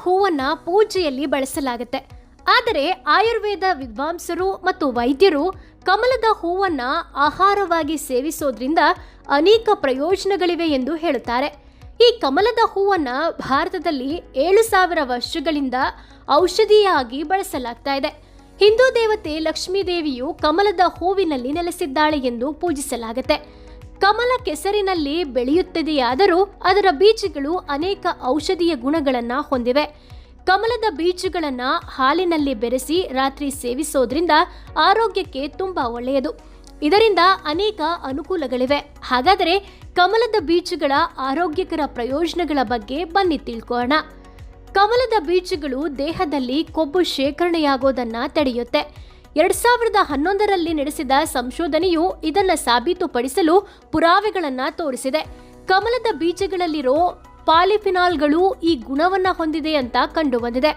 ಹೂವನ್ನ ಪೂಜೆಯಲ್ಲಿ ಬಳಸಲಾಗುತ್ತೆ. ಆದರೆ ಆಯುರ್ವೇದ ವಿದ್ವಾಂಸರು ಮತ್ತು ವೈದ್ಯರು ಕಮಲದ ಹೂವನ್ನ ಆಹಾರವಾಗಿ ಸೇವಿಸೋದ್ರಿಂದ ಅನೇಕ ಪ್ರಯೋಜನಗಳಿವೆ ಎಂದು ಹೇಳುತ್ತಾರೆ. ಈ ಕಮಲದ ಹೂವನ್ನ ಭಾರತದಲ್ಲಿ ಏಳು ಸಾವಿರ ವರ್ಷಗಳಿಂದ ಔಷಧಿಯಾಗಿ ಬಳಸಲಾಗ್ತಾ ಇದೆ. ಹಿಂದೂ ದೇವತೆ ಲಕ್ಷ್ಮೀ ದೇವಿಯು ಕಮಲದ ಹೂವಿನಲ್ಲಿ ನೆಲೆಸಿದ್ದಾಳೆ ಎಂದು ಪೂಜಿಸಲಾಗುತ್ತೆ. ಕಮಲ ಕೆಸರಿನಲ್ಲಿ ಬೆಳೆಯುತ್ತದೆಯಾದರೂ ಅದರ ಬೀಜಗಳು ಅನೇಕ ಔಷಧೀಯ ಗುಣಗಳನ್ನು ಹೊಂದಿವೆ. ಕಮಲದ ಬೀಜಗಳನ್ನು ಹಾಲಿನಲ್ಲಿ ಬೆರೆಸಿ ರಾತ್ರಿ ಸೇವಿಸೋದ್ರಿಂದ ಆರೋಗ್ಯಕ್ಕೆ ತುಂಬ ಒಳ್ಳೆಯದು. ಇದರಿಂದ ಅನೇಕ ಅನುಕೂಲಗಳಿವೆ. ಹಾಗಾದರೆ ಕಮಲದ ಬೀಜಗಳ ಆರೋಗ್ಯಕರ ಪ್ರಯೋಜನಗಳ ಬಗ್ಗೆ ಬನ್ನಿ ತಿಳ್ಕೋಣ ಕಮಲದ ಬೀಜಗಳು ದೇಹದಲ್ಲಿ ಕೊಬ್ಬು ಶೇಖರಣೆಯಾಗೋದನ್ನು ತಡೆಯುತ್ತೆ. ಎರಡ್ ಸಾವಿರದ ಹನ್ನೊಂದರಲ್ಲಿ ನಡೆಸಿದ ಸಂಶೋಧನೆಯು ಇದನ್ನ ಸಾಬೀತುಪಡಿಸಲು ಪುರಾವೆಗಳನ್ನ ತೋರಿಸಿದೆ. ಕಮಲದ ಬೀಜಗಳಲ್ಲಿರೋ ಪಾಲಿಫಿನಾಲ್ಗಳು ಈ ಗುಣವನ್ನ ಹೊಂದಿದೆ ಅಂತ ಕಂಡುಬಂದಿದೆ.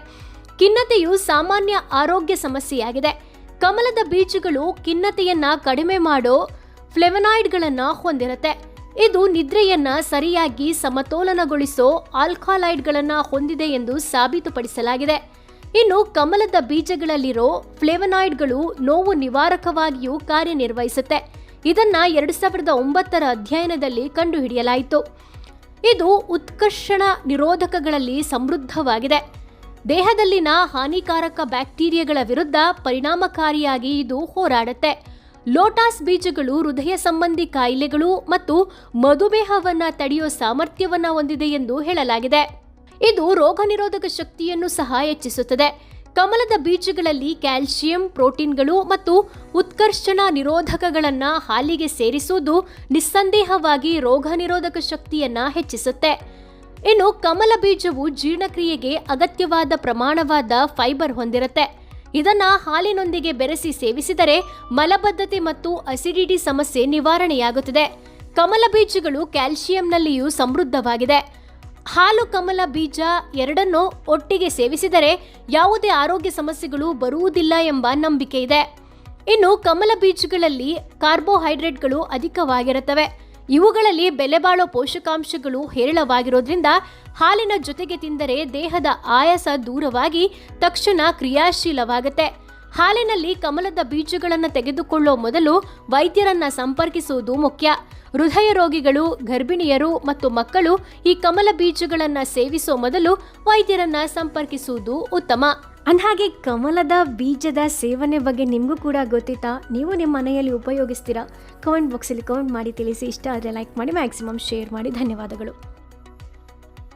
ಖಿನ್ನತೆಯು ಸಾಮಾನ್ಯ ಆರೋಗ್ಯ ಸಮಸ್ಯೆಯಾಗಿದೆ. ಕಮಲದ ಬೀಜಗಳು ಖಿನ್ನತೆಯನ್ನ ಕಡಿಮೆ ಮಾಡೋ ಫ್ಲೆವನಾಯ್ಡ್ಗಳನ್ನು ಹೊಂದಿರುತ್ತೆ. ಇದು ನಿದ್ರೆಯನ್ನ ಸರಿಯಾಗಿ ಸಮತೋಲನಗೊಳಿಸೋ ಆಲ್ಕಾಲೈಡ್ಗಳನ್ನು ಹೊಂದಿದೆ ಎಂದು ಸಾಬೀತುಪಡಿಸಲಾಗಿದೆ. ಇನ್ನು ಕಮಲದ ಬೀಜಗಳಲ್ಲಿರೋ ಫ್ಲೇವನಾಯ್ಡ್ಗಳು ನೋವು ನಿವಾರಕವಾಗಿಯೂ ಕಾರ್ಯನಿರ್ವಹಿಸುತ್ತೆ. ಇದನ್ನ ಎರಡು ಸಾವಿರದ ಒಂಬತ್ತರ ಅಧ್ಯಯನದಲ್ಲಿ ಕಂಡುಹಿಡಿಯಲಾಯಿತು. ಇದು ಉತ್ಕರ್ಷಣ ನಿರೋಧಕಗಳಲ್ಲಿ ಸಮೃದ್ಧವಾಗಿದೆ. ದೇಹದಲ್ಲಿನ ಹಾನಿಕಾರಕ ಬ್ಯಾಕ್ಟೀರಿಯಾಗಳ ವಿರುದ್ಧ ಪರಿಣಾಮಕಾರಿಯಾಗಿ ಇದು ಹೋರಾಡುತ್ತೆ. ಲೋಟಾಸ್ ಬೀಜಗಳು ಹೃದಯ ಸಂಬಂಧಿ ಕಾಯಿಲೆಗಳು ಮತ್ತು ಮಧುಮೇಹವನ್ನು ತಡೆಯುವ ಸಾಮರ್ಥ್ಯವನ್ನು ಹೊಂದಿದೆ ಎಂದು ಹೇಳಲಾಗಿದೆ. ಇದು ರೋಗ ನಿರೋಧಕ ಶಕ್ತಿಯನ್ನು ಸಹ ಹೆಚ್ಚಿಸುತ್ತದೆ. ಕಮಲದ ಬೀಜಗಳಲ್ಲಿ ಕ್ಯಾಲ್ಸಿಯಂ ಪ್ರೋಟೀನ್ಗಳು ಮತ್ತು ಉತ್ಕರ್ಷಣ ನಿರೋಧಕಗಳನ್ನು ಹಾಲಿಗೆ ಸೇರಿಸುವುದು ನಿಸ್ಸಂದೇಹವಾಗಿ ರೋಗ ನಿರೋಧಕ ಶಕ್ತಿಯನ್ನ ಹೆಚ್ಚಿಸುತ್ತೆ. ಇನ್ನು ಕಮಲ ಬೀಜವು ಜೀರ್ಣಕ್ರಿಯೆಗೆ ಅಗತ್ಯವಾದ ಪ್ರಮಾಣವಾದ ಫೈಬರ್ ಹೊಂದಿರುತ್ತೆ. ಇದನ್ನ ಹಾಲಿನೊಂದಿಗೆ ಬೆರೆಸಿ ಸೇವಿಸಿದರೆ ಮಲಬದ್ಧತೆ ಮತ್ತು ಅಸಿಡಿಟಿ ಸಮಸ್ಯೆ ನಿವಾರಣೆಯಾಗುತ್ತದೆ. ಕಮಲ ಬೀಜಗಳು ಕ್ಯಾಲ್ಸಿಯಂನಲ್ಲಿಯೂ ಸಮೃದ್ಧವಾಗಿದೆ. ಹಾಲು ಕಮಲ ಬೀಜ ಎರಡನ್ನೂ ಒಟ್ಟಿಗೆ ಸೇವಿಸಿದರೆ ಯಾವುದೇ ಆರೋಗ್ಯ ಸಮಸ್ಯೆಗಳು ಬರುವುದಿಲ್ಲ ಎಂಬ ನಂಬಿಕೆ ಇದೆ. ಇನ್ನು ಕಮಲ ಬೀಜಗಳಲ್ಲಿ ಕಾರ್ಬೋಹೈಡ್ರೇಟ್ಗಳು ಅಧಿಕವಾಗಿರುತ್ತವೆ. ಇವುಗಳಲ್ಲಿ ಬೆಲೆ ಬಾಳೋ ಪೋಷಕಾಂಶಗಳು ಹೇರಳವಾಗಿರೋದ್ರಿಂದ ಹಾಲಿನ ಜೊತೆಗೆ ತಿಂದರೆ ದೇಹದ ಆಯಾಸ ದೂರವಾಗಿ ತಕ್ಷಣ ಕ್ರಿಯಾಶೀಲವಾಗುತ್ತೆ. ಹಾಲಿನಲ್ಲಿ ಕಮಲದ ಬೀಜಗಳನ್ನು ತೆಗೆದುಕೊಳ್ಳೋ ಮೊದಲು ವೈದ್ಯರನ್ನ ಸಂಪರ್ಕಿಸುವುದು ಮುಖ್ಯ. ಹೃದಯ ರೋಗಿಗಳು, ಗರ್ಭಿಣಿಯರು ಮತ್ತು ಮಕ್ಕಳು ಈ ಕಮಲ ಬೀಜಗಳನ್ನು ಸೇವಿಸೋ ಮೊದಲು ವೈದ್ಯರನ್ನ ಸಂಪರ್ಕಿಸುವುದು ಉತ್ತಮ. ಅಂದಹಾಗೆ ಕಮಲದ ಬೀಜದ ಸೇವನೆ ಬಗ್ಗೆ ನಿಮಗೂ ಕೂಡ ಗೊತ್ತಿತ್ತಾ? ನೀವು ನಿಮ್ಮ ಮನೆಯಲ್ಲಿ ಉಪಯೋಗಿಸ್ತೀರಾ? ಕಮೆಂಟ್ ಬಾಕ್ಸಲ್ಲಿ ಕಮೆಂಟ್ ಮಾಡಿ ತಿಳಿಸಿ. ಇಷ್ಟ ಆದರೆ ಲೈಕ್ ಮಾಡಿ, ಮ್ಯಾಕ್ಸಿಮಮ್ ಶೇರ್ ಮಾಡಿ. ಧನ್ಯವಾದಗಳು.